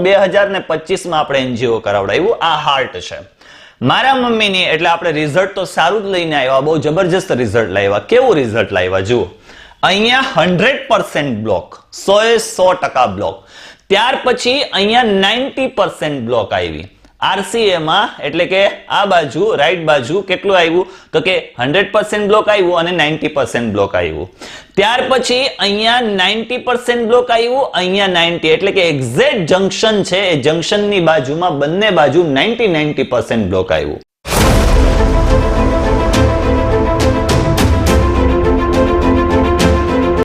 બે હજાર ને પચીસમાં આપણે એનજીઓ કરાવડાવ્યું. આ હાર્ટ છે. મારા મમ્મીની, એટલે આપણે રિઝલ્ટ તો સારું જ લઈને આવ્યા, બહુ જબરજસ્ત રિઝલ્ટ લાવ્યા. કેવું રિઝલ્ટ લાવ્યા, જુઓ. અહીંયા હંડ્રેડ પર્સન્ટ બ્લોક, સો એ સો ટકા બ્લોક. ત્યાર પછી અહીંયા નાઇન્ટી પર્સન્ટ બ્લોક આવી. RCA માં, એટલે કે આ બાજુ રાઈટ બાજુ કેટલું આવ્યું? તો કે હંડ્રેડ બ્લોક આવ્યું અને નાઇન્ટી બ્લોક આવ્યું. ત્યાર પછી અહીંયા નાઇન્ટી બ્લોક આવ્યું, અહીંયા નાઇન્ટી એટલે કે એક્ઝેક્ટ જંક્શન છે, એ જંક્શનની બાજુમાં બંને બાજુ નાઇન્ટી નાઇન્ટી બ્લોક આવ્યું.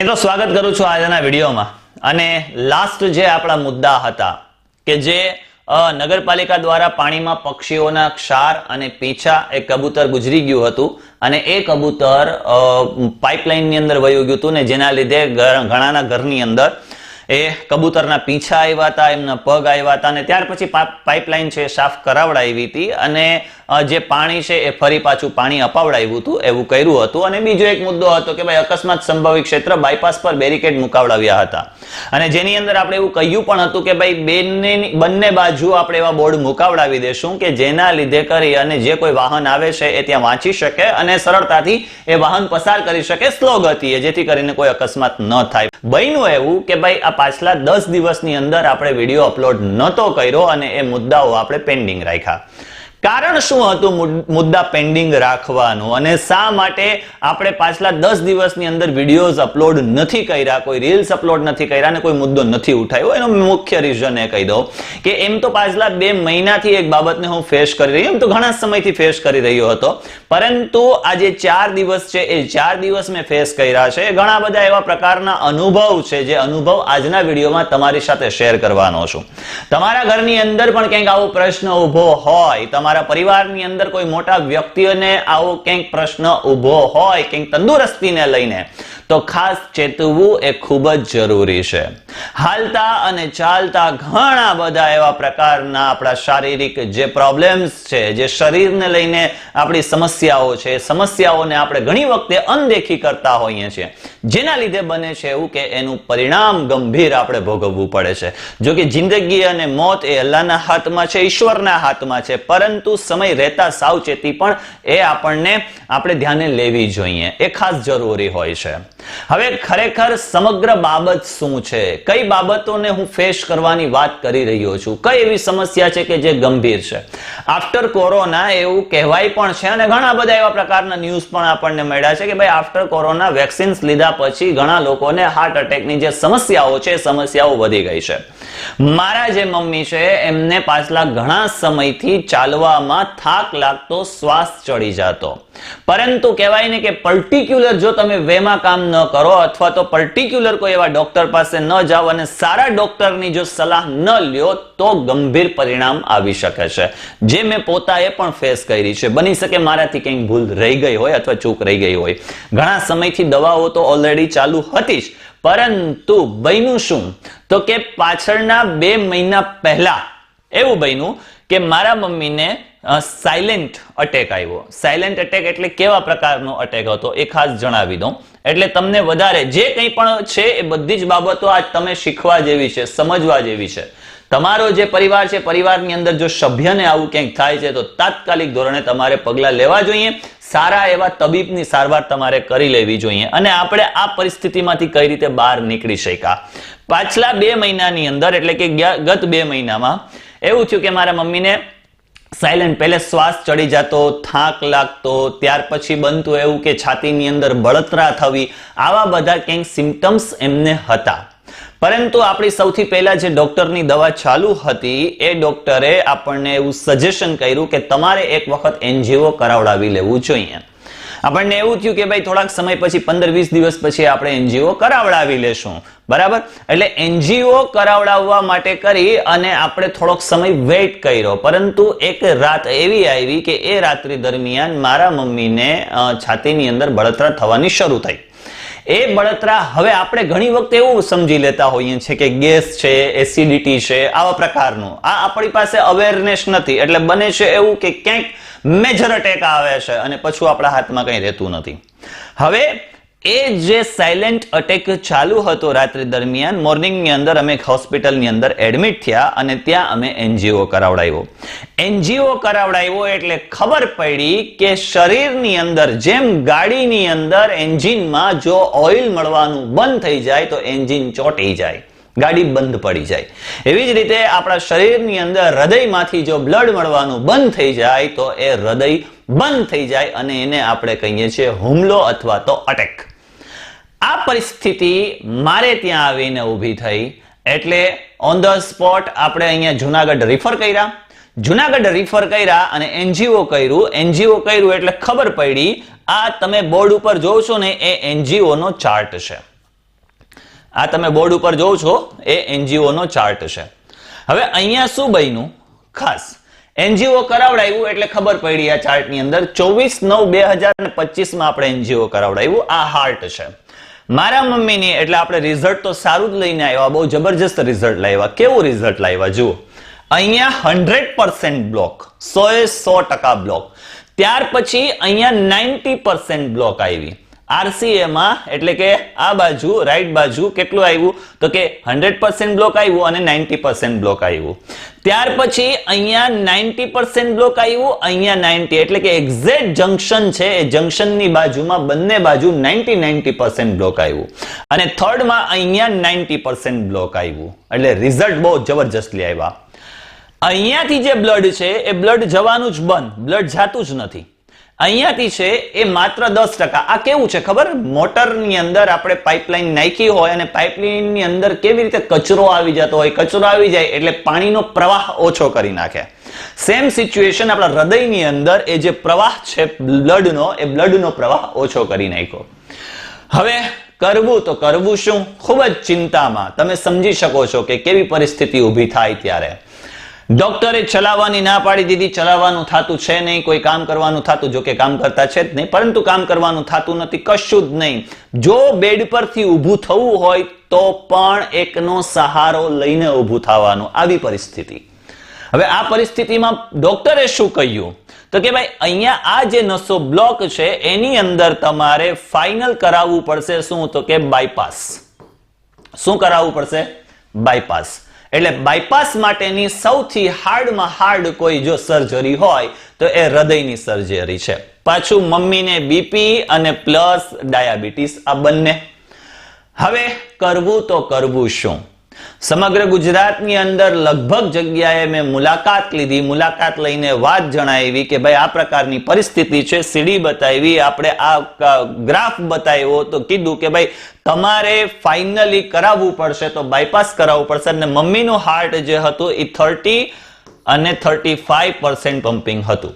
તો સ્વાગત કરું છું આજના વિડીયોમાં. અને લાસ્ટ જે આપણા મુદ્દા હતા, કે જે નગરપાલિકા દ્વારા પાણીમાં પક્ષીઓના ક્ષાર અને પીંછા એ કબૂતર ગુજરી ગયું હતું અને એ કબૂતર પાઇપલાઇનની અંદર વયું ગયું હતું ને જેના લીધે ઘણાના ઘરની અંદર એ કબૂતરના પીંછા આવ્યા હતા, એમના પગ આવ્યા હતા અને ત્યાર પછી પાઇપલાઇન છે સાફ કરાવડાવી હતી અને જે પાણી છે એ ફરી પાછું પાણી અપાવડાવ્યું હતું, એવું કર્યું હતું. અને બીજો એક મુદ્દો હતો કે ભાઈ અકસ્માત સંભવિત ક્ષેત્ર બાયપાસ પર બેરિકેડ મુકાવડાવ્યા હતા. અને જેની અંદર આપણે એવું કહ્યું પણ હતું કે ભાઈ બંને બંને બાજુ આપણે એવા બોર્ડ મુકાવડાવી દેશું કે જેના લીધે કરી અને જે કોઈ વાહન આવે છે એ ત્યાં વાંચી શકે અને સરળતાથી એ વાહન પસાર કરી શકે સ્લો ગતિએ, જેથી કરીને કોઈ અકસ્માત ન થાય. બન્યું એવું કે ભાઈ આ પાછલા દસ દિવસની અંદર આપણે વીડિયો અપલોડ નહોતો કર્યો અને એ મુદ્દાઓ આપણે પેન્ડિંગ રાખ્યા. કારણ શું હતું મુદ્દા પેન્ડિંગ રાખવાનું? અને શા માટે આપણે પાછલા દસ દિવસની અંદર વિડીયોઝ અપલોડ નથી કર્યા, કોઈ રીલ્સ અપલોડ નથી કર્યા અને કોઈ મુદ્દો નથી ઉઠાવ્યો? એનો મુખ્ય રીઝન એ કહી દઉં કે એમ તો પાછલા બે મહિનાથી એક બાબતને હું ફેસ કરી રહ્યો એમ તો ઘણા સમયથી ફેસ કરી રહ્યો હતો. પરંતુ આ જે ચાર દિવસ છે, એ ચાર દિવસ મેં ફેસ કર્યા છે. ઘણા બધા એવા પ્રકારના અનુભવ છે, જે અનુભવ આજના વિડીયોમાં તમારી સાથે શેર કરવાનો છું. તમારા ઘરની અંદર પણ ક્યાંક આવો પ્રશ્ન ઊભો હોય, તમારા પરિવારની અંદર કોઈ મોટા વ્યક્તિઓને આવો કંઈક પ્રશ્ન ઊભો હોય કંઈક તંદુરસ્તીને લઈને. તો ખાસ ચેતવું એ ખૂબ જ જરૂરી છે. હાલતા અને ચાલતા ઘણા બધા એવા પ્રકારના આપણા શારીરિક જે પ્રોબ્લેમ્સ છે, જે શરીરને લઈને આપણી સમસ્યાઓ છે સમસ્યાઓને આપણે ઘણી વખતે અનદેખી કરતા હોઈએ છીએ. જેના લીધે બને છે એવું કે એનું પરિણામ ગંભીર આપણે ભોગવવું પડે છે. જો કે જિંદગી અને મોત એ અલ્લાહના હાથમાં છે, ઈશ્વરના હાથમાં છે, પરંતુ સમય રહેતા સાવચેતી પણ એ આપણને, આપણે ધ્યાને લેવી જોઈએ. એ ખાસ જરૂરી હોય છે. હવે ખરેખર સમગ્ર બાબત શું છે? કઈ બાબતોને હું ફેસ કરવાની વાત કરી રહ્યો છું? કઈ એવી સમસ્યા છે કે જે ગંભીર છે? આફ્ટર કોરોના એવું કહેવાય પણ છે અને ઘણા બધા એવા પ્રકારના ન્યૂઝ પણ આપણને મળ્યા છે કે ભાઈ આફ્ટર કોરોના વેક્સિન્સ લીધા પછી ઘણા લોકોને હાર્ટ એટેકની જે સમસ્યાઓ છે સમસ્યાઓ વધી ગઈ છે. મારા જે મમ્મી છે, એમને પાછલા ઘણા સમયથી ચાલવામાં થાક લાગતો, શ્વાસ ચડી જતો. પરંતુ કહેવાય ને કે પર્ટિક્યુલર જો તમે વેમાં કામ ન કરો અથવા તો પર્ટિક્યુલર કોઈ એવા ડોક્ટર પાસે ન જાઓ અને સારા ડોક્ટરની જો સલાહ ન લ્યો, તો ગંભીર પરિણામ આવી શકે છે. જે મેં પોતાએ પણ ફેસ કરી છે. બની શકે મારાથી કંઈક ભૂલ રહી ગઈ હોય અથવા ચૂક રહી ગઈ હોય. ઘણા સમયથી દવાઓ તો ઓલરેડી ચાલુ હતી જ. પરંતુ બન્યું શું? તો કે પાછળના બે મહિના પહેલા, એવું બન્યું કે મારા મમ્મીને સાયલેન્ટ અટેક આવ્યો. સાયલેન્ટ અટેક એટલે કેવા પ્રકારનો અટેક હતો એ ખાસ જણાવી દઉં. એટલે તમને વધારે જે કંઈ પણ છે એ બધી જ બાબતો આજ તમે શીખવા જેવી છે, સમજવા જેવી છે. તમારો જે પરિવાર છે, પરિવારની અંદર જો સભ્યને આવું ક્યાંક થાય છે, તો તાત્કાલિક ધોરણે તમારે પગલાં લેવા જોઈએ. સારા એવા તબીબની સારવાર તમારે કરી લેવી જોઈએ. અને આપણે આ પરિસ્થિતિમાંથી કઈ રીતે બહાર નીકળી શક્યા. પાછલા બે મહિનાની અંદર, એટલે કે ગત બે મહિનામાં, એવું થયું કે મારા મમ્મીને સાયલેન્ટ પહેલે શ્વાસ ચડી જતો, થાક લાગતો, ત્યાર પછી બનતું એવું કે છાતીની અંદર બળતરા થવી, આવા બધા કંઈક સિમ્ટમ્સ એમને હતા. પરંતુ આપણી સૌથી પહેલા જે ડોક્ટરની દવા ચાલુ હતી, એ ડોક્ટરે આપણને એવું સજેશન કર્યું કે તમારે એક વખત એનજીઓ કરાવડાવી લેવું જોઈએ. આપણને એવું થયું કે ભાઈ થોડાક સમય પછી, પંદર વીસ દિવસ પછી આપણે એનજીઓ કરાવડાવી લેશું. બરાબર? એટલે એનજીઓ કરાવડાવવા માટે કરી અને આપણે થોડોક સમય વેઇટ કર્યો. પરંતુ એક રાત એવી આવી કે એ રાત્રિ દરમિયાન મારા મમ્મીને છાતીની અંદર બળતરા થવાની શરૂ થઈ. એ બળતરા હવે આપણે ઘણી વખત એવું સમજી લેતા હોઈએ છીએ કે ગેસ છે એસિડિટી છે, આવા પ્રકારનું. આ આપણી પાસે અવેરનેસ નથી. એટલે બને છે એવું કે ક્યાંક મેજર અટેક આવે છે અને પછી આપણા હાથમાં કંઈ રહેતું નથી. હવે એ જે સાયલેન્ટ અટેક ચાલુ હતો રાત્રિ દરમિયાન, મોર્નિંગની અંદર અમે એક હોસ્પિટલની અંદર એડમિટ થયા અને ત્યાં અમે એનજીઓ કરાવડાવ્યો. એનજીઓ કરાવડાવ્યો એટલે ખબર પડી કે શરીરની અંદર, જેમ ગાડીની અંદર એન્જિનમાં જો ઓઇલ મળવાનું બંધ થઈ જાય, તો એન્જિન ચોંટી જાય. ગાડી બંધ પડી જાય. એવી જ રીતે આપણા શરીરની અંદર હૃદયમાંથી જો બ્લડ મળવાનું બંધ થઈ જાય, તો એ હૃદય બંધ થઈ જાય અને એને આપણે કહીએ છીએ હુમલો અથવા તો અટેક આ પરિસ્થિતિ મારે ત્યાં આવીને ઊભી થઈ એટલે ઓન ધ સ્પોટ આપણે અહીંયા જુનાગઢ રિફર કર્યા. જુનાગઢ રિફર કર્યા અને એનજીઓ કર્યું. એનજીઓ કર્યું એટલે ખબર પડી, આ તમે બોર્ડ ઉપર જોવ છો ને, એ એનજીઓ નો ચાર્ટ છે. આ તમે બોર્ડ ઉપર જોવ છો, એ એનજીઓ નો ચાર્ટ છે. હવે અહીંયા શું બન્યું? ખાસ. એનજીઓ કરાવડાવ્યું એટલે ખબર પડી આ ચાર્ટની અંદર. ચોવીસ નવ બે હજાર પચીસમાં આપણે એનજીઓ કરાવડાવ્યું. આ હાર્ટ છે. મારા મમ્મીની, એટલે આપણે રિઝલ્ટ તો સારું જ લઈને આવ્યા. બહુ જબરજસ્ત રિઝલ્ટ લાવ્યા. કેવું રિઝલ્ટ લાવ્યા? જુઓ. અહીંયા હંડ્રેડ પર્સન્ટ બ્લોક સો એ સો ટકા બ્લોક ત્યાર પછી અહીંયા નાઇન્ટી પર્સન્ટ બ્લોક આવી. આરસીએમાં એટલે કે આ બાજુ રાઈટ બાજુ કેટલું આવ્યું? તો કે હંડ્રેડ પર્સન્ટ બ્લોક આવ્યું અને નાઇન્ટી પર્સન્ટ બ્લોક આવ્યું. ત્યાર પછી અહીંયા નાઇન્ટી પર્સન્ટ બ્લોક આવ્યું, અહીંયા નાઇન્ટી એટલે કે એક્ઝેક્ટ જંકશન છે, એ જંકશનની બાજુમાં બંને બાજુ નાઇન્ટી નાઇન્ટી પર્સન્ટ બ્લોક આવ્યું. અને થર્ડમાં અહીંયા નાઇન્ટી પર્સન્ટ બ્લોક આવ્યું. એટલે રિઝલ્ટ બહુ જબરજસ્તલી આવ્યા. અહીંયાથી જે બ્લડ છે, એ બ્લડ જવાનું જ બંધ. બ્લડ જાતું જ નથી. અહીંયાથી છે એ માત્ર દસ ટકા. આ કેવું છે ખબર? મોટરની અંદર આપણે પાઇપલાઇન નાખી હોય અને પાઇપલાઇનની અંદર કેવી રીતે કચરો આવી જતો હોય, કચરો આવી જાય એટલે પાણીનો પ્રવાહ ઓછો કરી નાખે. સેમ સિચ્યુએશન આપણા હૃદયની અંદર એ જે પ્રવાહ છે બ્લડનો, એ બ્લડનો પ્રવાહ ઓછો કરી નાખ્યો. હવે કરવું તો કરવું શું? ખૂબ જ ચિંતામાં. તમે સમજી શકો છો કે કેવી પરિસ્થિતિ ઊભી થાય ત્યારે. ડોક્ટરે ચલાવવાની ના પાડી દીધી. ચલાવવાનું થતું છે નહીં. કોઈ કામ કરવાનું થતું જો કે કામ કરતા છે જ નહીં. પરંતુ કામ કરવાનું થતું નથી, કશું જ નહીં. જો બેડ પરથી ઊભું થવું હોય, તો પણ એકનો સહારો લઈને ઊભું થવાનું. આવી પરિસ્થિતિ. હવે આ પરિસ્થિતિમાં ડોક્ટરે શું કહ્યું? તો કે ભાઈ, અહીંયા આ જે નસો બ્લોક છે, એની અંદર તમારે ફાઇનલ કરાવવું પડશે. શું? તો કે બાયપાસ. શું કરાવવું પડશે? બાયપાસ. એટલે બાયપાસ માટેની સૌથી હાર્ડમાં હાર્ડ કોઈ જો સર્જરી હોય, તો એ હૃદયની સર્જરી છે. પાછું મમ્મીને બીપી અને પ્લસ ડાયાબિટીસ આ બંને. હવે કરવું તો કરવું શું? સમગ્ર ગુજરાતની અંદર લગભગ જગ્યાએ મેં મુલાકાત લીધી. મુલાકાત લઈને વાત જણાવી કે ભાઈ, આ પ્રકારની પરિસ્થિતિ છે. સીડી બતાવી. આપણે આ ગ્રાફ બતાવ્યો તો કીધું કે ભાઈ, તમારે ફાઇનલી કરાવવું પડશે તો બાયપાસ કરાવવું પડશે અને મમ્મીનું હાર્ટ જે હતું એ થર્ટી અને થર્ટી પમ્પિંગ હતું.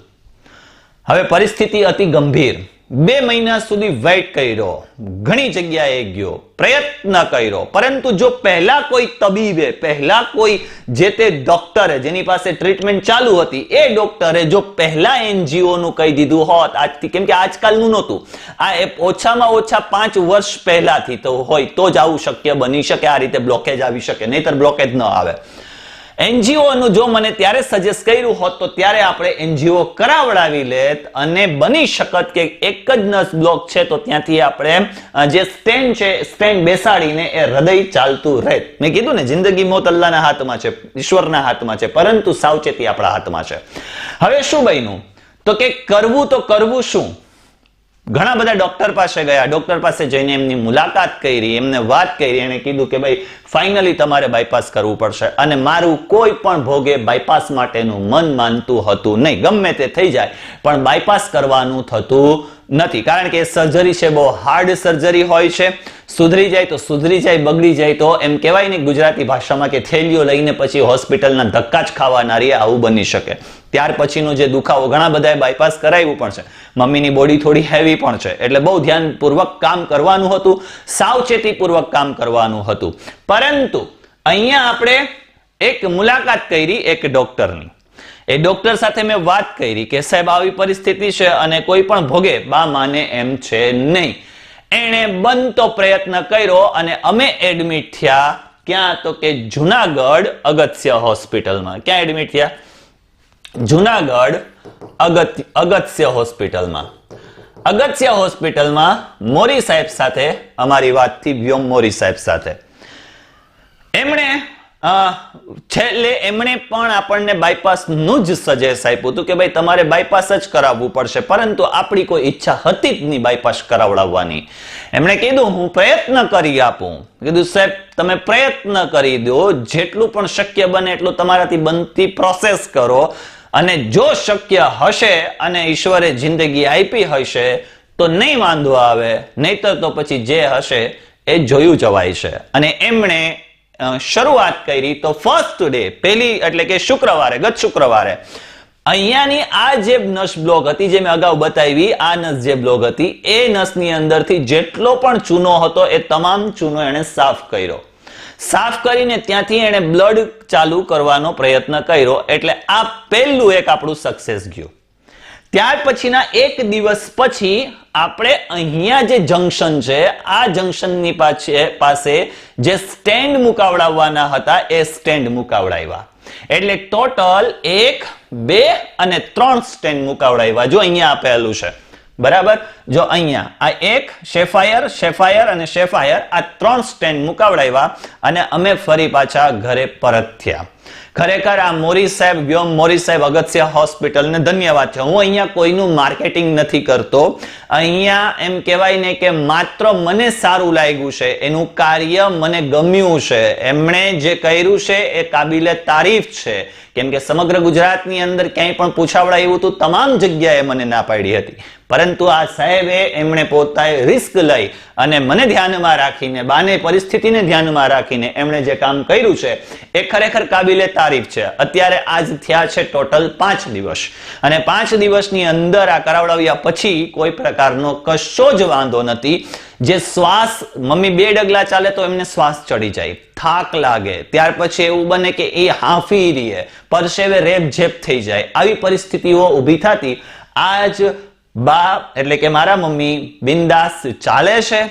હવે પરિસ્થિતિ અતિ ગંભીર. બે મહિના સુધી વેઇટ કર્યો. ઘણી જગ્યાએ ગયો. પ્રયત્ન કર્યો. પરંતુ જો પહેલા કોઈ તબીબે, પહેલા કોઈ જે તે ડોક્ટરે જેની પાસે ટ્રીટમેન્ટ ચાલુ હતી, એ ડોક્ટરે જો પહેલા એનજીઓ નું કહી દીધું હોત, આજથી કેમ કે આજકાલનું નહોતું, આ એપ ઓછામાં ઓછા પાંચ વર્ષ પહેલાથી તો હોય, તો જ આવું શક્ય બની શકે, આ રીતે બ્લોકેજ આવી શકે, નહીતર બ્લોકેજ ન આવે. એનજીઓ નું જો મને ત્યારે સજેસ્ટ કર્યું હોત, તો ત્યારે આપણે એનજીઓ કરાવડાવી લેત અને બની શકત કે એક જ નસ બ્લોક છે, તો ત્યાંથી આપણે જે સ્ટેન્ડ છે સ્ટેન્ડ બેસાડીને એ હૃદય ચાલતું રહેત મેં કીધું ને, જિંદગી મોત અલ્લાહના હાથમાં છે, ઈશ્વરના હાથમાં છે, પરંતુ સાવચેતી આપણા હાથમાં છે. હવે શું બન્યું? તો કે કરવું તો કરવું શું? ઘણા બધા ડોક્ટર પાસે ગયા. ડોક્ટર પાસે જઈને એમની મુલાકાત કરી, એમને વાત કરી એને કીધું કે ભાઈ, ફાઇનલી તમારે બાયપાસ કરવું પડશે. અને મારું કોઈ પણ ભોગે બાયપાસ માટેનું મન માનતું હતું નહીં. ગમે તે થઈ જાય, પણ બાયપાસ કરવાનું થતું નથી. કારણ કે સર્જરી છે બહુ હાર્ડ સર્જરી હોય છે. સુધરી જાય તો સુધરી જાય, બગડી જાય તો એમ કહેવાય ને ગુજરાતી ભાષામાં કે થેલીઓ લઈને પછી હોસ્પિટલના ધક્કા જ ખાવાના રે આવું બની શકે. ત્યાર પછીનો જે દુખાવો ઘણા બધાએ બાયપાસ કરાવ્યું પણ છે. મમ્મીની બોડી થોડી હેવી પણ છે. એટલે બહુ ધ્યાનપૂર્વક કામ કરવાનું હતું, સાવચેતીપૂર્વક કામ કરવાનું હતું. પરંતુ અહીંયા આપણે એક મુલાકાત કરી એક ડોક્ટરની એ ડોક્ટર સાથે મેં વાત કરી કે, સાહેબ, આવી પરિસ્થિતિ છે અને કોઈ પણ ભોગે બા માને એમ છે નહીં. એણે બનતો પ્રયત્ન કર્યો અને અમે એડમિટ થયા ક્યાં તો કે જુનાગઢ અગત્ય હોસ્પિટલમાં. ક્યાં એડમિટ થયા? જુનાગઢ અગત્ય અગત્ય હોસ્પિટલમાં. અગત્ય હોસ્પિટલમાં મોરી સાહેબ સાથે, અમારી વાતથી વ્યોમ મોરી સાહેબ સાથે. એમણે છેલ્લે એમણે પણ આપણને બાયપાસનું જ સજેસ્ટ આપ્યું હતું કે ભાઈ તમારે બાયપાસ જ કરાવવું પડશે, પરંતુ આપણી કોઈ ઈચ્છા હતી જ નહીં બાયપાસ કરાવડાવવાની. એમણે કીધું, હું પ્રયત્ન કરી આપું. કીધું, સાહેબ, તમે પ્રયત્ન કરી દો, જેટલું પણ શક્ય બને એટલું તમારાથી બનતી પ્રોસેસ કરો, અને જો શક્ય હશે અને ઈશ્વરે જિંદગી આપી હશે, તો નહીં વાંધો આવે, નહીતર તો પછી જે હશે એ જોયું જવાય છે. અને એમણે શરૂઆત કરી તો ફર્સ્ટ ડે પહેલી એટલે કે શુક્રવારે, ગત શુક્રવારે. અહીંયાની આ જે નસ બ્લોક હતી જે મેં અગાઉ બતાવી, આ નસ જે બ્લોક હતી, એ નસની અંદરથી જેટલો પણ ચૂનો હતો એ તમામ ચૂનો એણે સાફ કર્યો. સાફ કરીને ત્યાંથી એણે બ્લડ ચાલુ કરવાનો પ્રયત્ન કર્યો, એટલે આ પહેલું એક આપણું સક્સેસ ગયું. ત્યાર પછીના એક દિવસ પછી આપણે અહીંયા જે જંકશન છે, આ જંકશનની પાસે જે સ્ટેન્ડ મુકાવડાવવાના હતા, એ સ્ટેન્ડ મુકાવડાવ્યા. એટલે ટોટલ એક, બે અને ત્રણ સ્ટેન્ડ મુકાવડાવ્યા. જો અહીંયા આપેલું છે. બરાબર? જો અહીંયા, આ એક શેફાયર શેફાયર અને શેફાયર આ ત્રણ સ્ટેન્ડ મુકાવડાવ્યા અને અમે ફરી પાછા ઘરે પરત થયા. ખરેખર આ મોરી સાહેબ વ્યોમ મોરી સાહેબ અગત્ય હોસ્પિટલને ધન્યવાદ છે. હું અહીંયા કોઈનું માર્કેટિંગ નથી કરતો. અહીંયા એમ કહેવાય ને કે માત્ર મને સારું લાગ્યું છે, એનું કાર્ય મને ગમ્યું છે. એમણે જે કર્યું છે એ કાબિલે તારીફ છે. કેમ કે સમગ્ર ગુજરાતની અંદર ક્યાંય પણ પૂછાવડા એવું હતું તમામ જગ્યાએ મને ના પાડી હતી. પરંતુ આ સાહેબે એમણે પોતાએ રિસ્ક લઈ અને મને ધ્યાનમાં રાખીને, બાને પરિસ્થિતિને ધ્યાનમાં રાખીને એમણે જે કામ કર્યું છે, એ ખરેખર કાબિલે તારીફ છે. અત્યારે આજ થયા છે ટોટલ પાંચ દિવસ. અને પાંચ દિવસની અંદર આ કરાવડાવ્યા પછી કોઈ પ્રકારનો કશો જ વાંધો નથી. જે શ્વાસ, મમ્મી બે ડગલા ચાલે તો એમને શ્વાસ ચડી જાય. થાક લાગે. ત્યાર પછી એવું બને કે એ હાંફી રહીએ. પરસેવે રેપ ઝેપ થઈ જાય. આવી પરિસ્થિતિઓ ઊભી થતી. આજ બા એટલે કે મારા મમ્મી, બિંદાસ ચાલે છે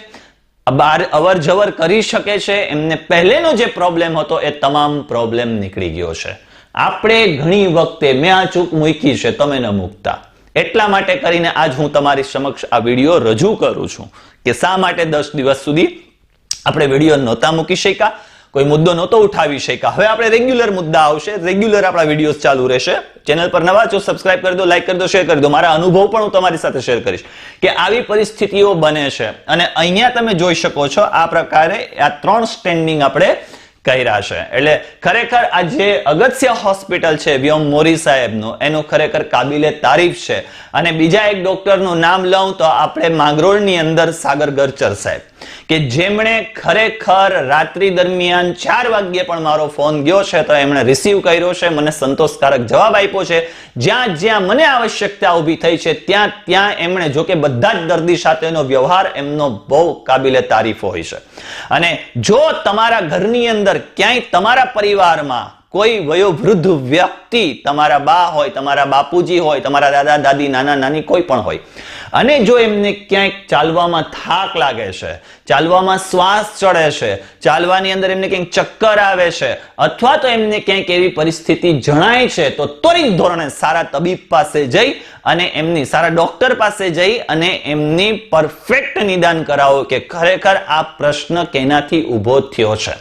બાર અવર જવર કરી શકે છે. એમને પહેલેનો જે પ્રોબ્લેમ હતો એ તમામ પ્રોબ્લેમ નીકળી ગયો છે. આપણે ઘણી વખતે મેં આ ચૂક મૂકી છે, તમે ન મૂકતા. એટલા માટે કરીને આજ હું તમારી સમક્ષ આ વીડિયો રજૂ કરું છું કે શા માટે દસ દિવસ સુધી આપણે વીડિયો નહોતા મૂકી શક્યા? કોઈ મુદ્દો નહોતો ઉઠાવી શક્યા. હવે આપણે રેગ્યુલર મુદ્દા આવશે. રેગ્યુલર આપણા વિડીયોઝ ચાલુ રહેશે. ચેનલ પર નવા છો સબસ્ક્રાઇબ કરી દો લાઈક કરી દો શેર કરી દો. મારા અનુભવ પણ હું તમારી સાથે શેર કરીશ કે આવી પરિસ્થિતિઓ બને છે. અને અહીંયા તમે જોઈ શકો છો આ પ્રકારે આ ત્રણ સ્ટેન્ડિંગ આપણે કર્યા છે. એટલે ખરેખર આ જે અગત્ય હોસ્પિટલ છે, વ્યોમ મોરી સાહેબનું, એનું ખરેખર કાબિલે તારીફ છે. અને બીજા એક ડોક્ટરનું નામ લઉં તો આપણે માંગરોળની અંદર સાગર ગરચર સાહેબ. કે જેમણે ખરેખર રાત્રિ દરમિયાન ચાર વાગ્યે પણ મારો ફોન ગયો છે, તો એમણે રિસીવ કર્યો છે, મને સંતોષકારક જવાબ આપ્યો છે. જ્યાં જ્યાં મને આવશ્યકતા ઊભી થઈ છે, ત્યાં ત્યાં એમણે જો કે બધા જ દર્દી સાથેનો વ્યવહાર એમનો બહુ કાબિલે તારીફ હોય છે. અને જો તમારા ઘરની અંદર ક્યાંય તમારા પરિવારમાં કોઈ વયોવૃદ્ધ વ્યક્તિ તમારા બા હોય, તમારા બાપુજી હોય, તમારા દાદા, દાદી, નાના, નાની કોઈ પણ હોય. અને જો એમને ક્યાંક ચાલવામાં થાક લાગે છે, ચાલવામાં શ્વાસ ચડે છે, ચાલવાની અંદર એમને ક્યાંક ચક્કર આવે છે, અથવા તો એમને ક્યાંક એવી પરિસ્થિતિ જણાય છે, તો ત્વરિત ધોરણે સારા તબીબ પાસે જઈ અને એમની, સારા ડોક્ટર પાસે જઈ અને એમની પરફેક્ટ નિદાન કરાવો કે ખરેખર આ પ્રશ્ન કેનાથી ઊભો થયો છે.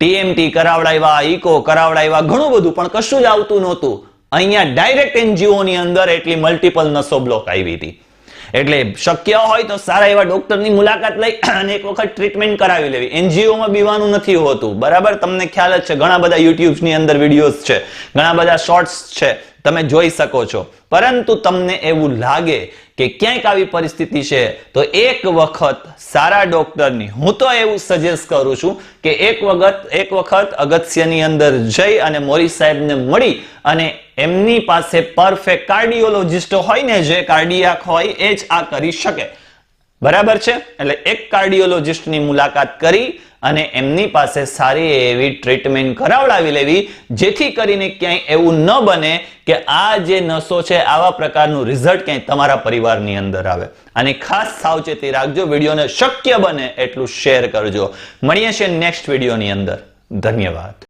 ટીએમટી કરાવડાવ્યા ઇકો કરાવડાવ્યા ઘણું બધું, પણ કશું જ આવતું નહોતું. અહીંયા ડાયરેક્ટ એનજીઓ ની અંદર એટલી મલ્ટિપલ નસો બ્લોક આવી હતી. એટલે શક્ય હોય તો સારા એવા ડોક્ટરની મુલાકાત લઈ અને એક વખત ટ્રીટમેન્ટ કરાવી લેવી. એનજીઓમાં બીવાનું નથી હોતું. બરાબર? તમને ખ્યાલ જ છે, ઘણા બધા યુટ્યુબની અંદર વિડીયોઝ છે. ઘણા બધા શોર્ટ્સ છે. તમે જોઈ શકો છો. પરંતુ તમને એવું લાગે કે ક્યાંક આવી પરિસ્થિતિ છે, તો એક વખત સારા ડોક્ટરની હું તો એવું સજેસ્ટ કરું છું કે એક વખત એક વખત અગત્યની અંદર જઈ અને મોરી સાહેબને મળી અને એમની પાસે પરફેક્ટ કાર્ડિયોલોજિસ્ટ હોય ને, જે કાર્ડિયાક હોય, એ જ આ કરી શકે. બરાબર છે? એટલે એક કાર્ડિયોલોજિસ્ટની મુલાકાત કરી અને એમની પાસે સારી એવી ટ્રીટમેન્ટ કરાવડાવી લેવી, જેથી કરીને ક્યાંય એવું ન બને કે આ જે નસો છે, આવા પ્રકારનું રિઝલ્ટ ક્યાંય તમારા પરિવારની અંદર આવે. અને ખાસ સાવચેતી રાખજો, વિડીયોને શક્ય બને એટલું શેર કરજો. મળીએ છીએ નેક્સ્ટ વિડીયોની અંદર. ધન્યવાદ.